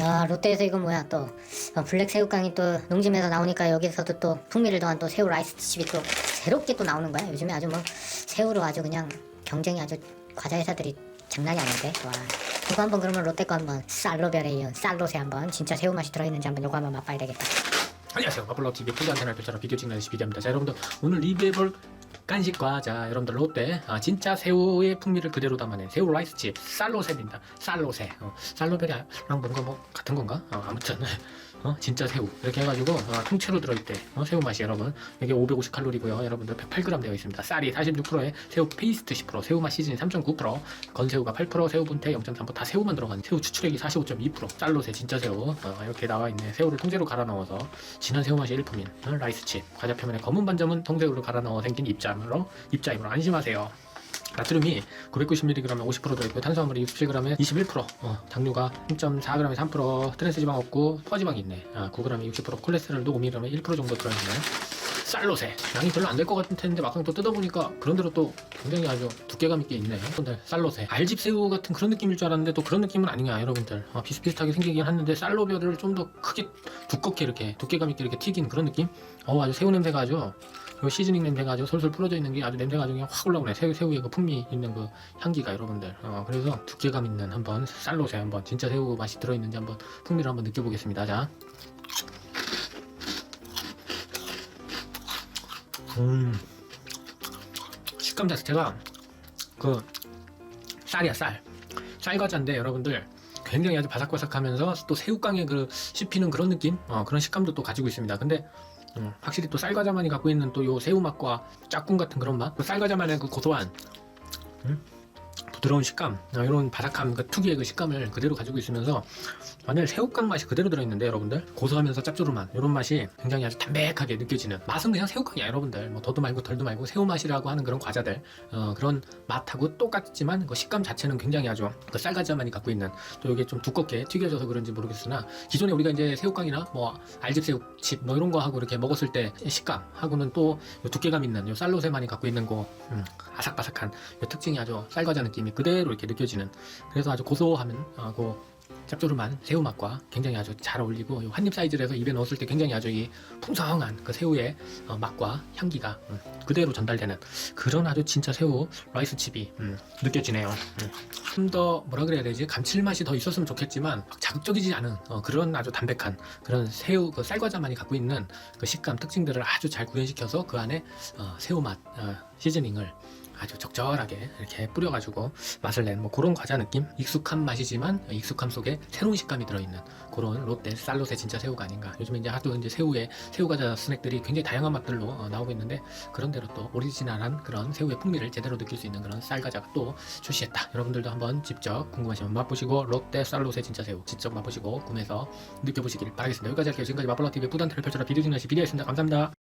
야 롯데에서 이거 뭐야 또. 어, 블랙 새우깡이 또 농심에서 나오니까 여기서도 또 풍미를 더한 또 새우 라이스 칩이 또 새롭게 또 나오는 거야. 요즘에 아주 뭐 새우로 아주 그냥 경쟁이 아주 과자 회사들이 장난이 아닌데. 와 이거 한번 그러면 롯데 거 한번 쌀로별에 이은 쌀롯에 한번 진짜 새우 맛이 들어있는지 한번 요거 한번 맛봐야 되겠다. 안녕하세요. 마블러 TV 푸드 안테나를 펼쳐라 비디오 찍는 시 비디오입니다. 자 여러분들 오늘 리뷰해볼 간식 과자 여러분들 롯데. 아, 진짜 새우의 풍미를 그대로 담아낸 새우 라이스칩. 쌀로셋입니다. 쌀로셋 어, 쌀로베리랑 뭔가 뭐 같은 건가? 어, 아무튼 어, 진짜 새우. 이렇게 해가지고 어, 통째로 들어있대. 어, 새우 맛이 여러분. 이게 550칼로리고요. 여러분들 108g 되어 있습니다. 쌀이 46%에 새우 페이스트 10% 새우 맛 시즌이 3.9% 건새우가 8% 새우 분태 0.3%다 새우만 들어간 새우 추출액이 45.2% 쌀로셋 진짜 새우. 어, 이렇게 나와 있네. 새우를 통째로 갈아 넣어서 진한 새우 맛이 1품인 어, 라이스칩. 과자 표면에 검은 반점은 통새우를 갈아 넣어 생긴 입자임으로 입자임으로 안심하세요 나트륨이 990mg에 50% 들어있고 탄수화물이 67g에 21% 어, 당류가 1.4g에 3% 트랜스 지방 없고 퍼지방이 있네. 아, 9g에 60% 콜레스테롤도 5mg에 1% 정도 들어있네. 쌀로세. 양이 별로 안 될 것 같은데 막상 또 뜯어보니까 그런대로 또 굉장히 아주 두께감 있게 있네. 여러분들 쌀로세. 알집 새우 같은 그런 느낌일 줄 알았는데 또 그런 느낌은 아니야 여러분들. 어, 비슷비슷하게 생기긴 했는데 쌀로별을 좀 더 크게 두껍게 이렇게 두께감 있게 이렇게 튀긴 그런 느낌? 어 아주 새우 냄새가 아주 요 시즈닝 냄새가 아주 솔솔 풀어져 있는 게 아주 냄새가 아주 그냥 확 올라오네. 새우, 새우의 그 풍미 있는 그 향기가 여러분들. 어, 그래서 두께감 있는 한번 쌀로세 한번 진짜 새우 맛이 들어있는지 한번 풍미를 한번 느껴보겠습니다. 자. 음. 식감 자체가 그 쌀이야 쌀. 쌀과자인데 여러분들 굉장히 아주 바삭바삭하면서 또 새우깡에 그 씹히는 그런 느낌? 어, 그런 식감도 또 가지고 있습니다. 근데 음, 확실히 또 쌀과자만이 갖고 있는 또 요 새우 맛과 짝꿍 같은 그런 맛, 그 쌀과자만의 그 고소한. 음? 부드러운 식감, 어, 이런 바삭함, 그 특유의 그 식감을 그대로 가지고 있으면서 완전 새우깡 맛이 그대로 들어있는데 여러분들. 고소하면서 짭조름한 이런 맛이 굉장히 아주 담백하게 느껴지는 맛은 그냥 새우깡이야 여러분들. 뭐 더도 말고 덜도 말고 새우 맛이라고 하는 그런 과자들. 어, 그런 맛하고 똑같지만 그 식감 자체는 굉장히 아주 그 쌀과자만이 갖고 있는 또 이게 좀 두껍게 튀겨져서 그런지 모르겠으나 기존에 우리가 이제 새우깡이나 뭐 알집 새우칩 뭐 이런 거 하고 이렇게 먹었을 때 식감하고는 또요 두께감 있는 요 쌀로세만이 갖고 있는 거 음, 아삭바삭한 요 특징이 아주 쌀과자 느낌이 그대로 이렇게 느껴지는 그래서 아주 고소하면 어, 그 짭조름한 새우 맛과 굉장히 아주 잘 어울리고 이 한입 사이즈에서 입에 넣었을 때 굉장히 아주 이 풍성한 그 새우의 어, 맛과 향기가 음, 그대로 전달되는 그런 아주 진짜 새우 라이스 칩이 음, 느껴지네요. 좀더 뭐라 그래야 되지 감칠맛이 더 있었으면 좋겠지만 막 자극적이지 않은 어, 그런 아주 담백한 그런 새우 그 쌀과자만이 갖고 있는 그 식감 특징들을 아주 잘 구현시켜서 그 안에 어, 새우 맛 어, 시즈닝을 아주 적절하게 이렇게 뿌려가지고 맛을 낸 뭐 그런 과자 느낌? 익숙한 맛이지만 익숙함 속에 새로운 식감이 들어있는 그런 롯데 쌀롯의 진짜 새우가 아닌가. 요즘에 이제 하도 이제 새우의 새우 과자 스낵들이 굉장히 다양한 맛들로 어, 나오고 있는데 그런대로 또 오리지널한 그런 새우의 풍미를 제대로 느낄 수 있는 그런 쌀 과자가 또 출시했다. 여러분들도 한번 직접 궁금하시면 맛보시고 롯데 쌀롯의 진짜 새우 직접 맛보시고 구매해서 느껴보시길 바라겠습니다. 여기까지 할게요. 지금까지 마블러 TV의 뿌단테를 펼쳐라. 비디오 진행시 비디오였습니다. 감사합니다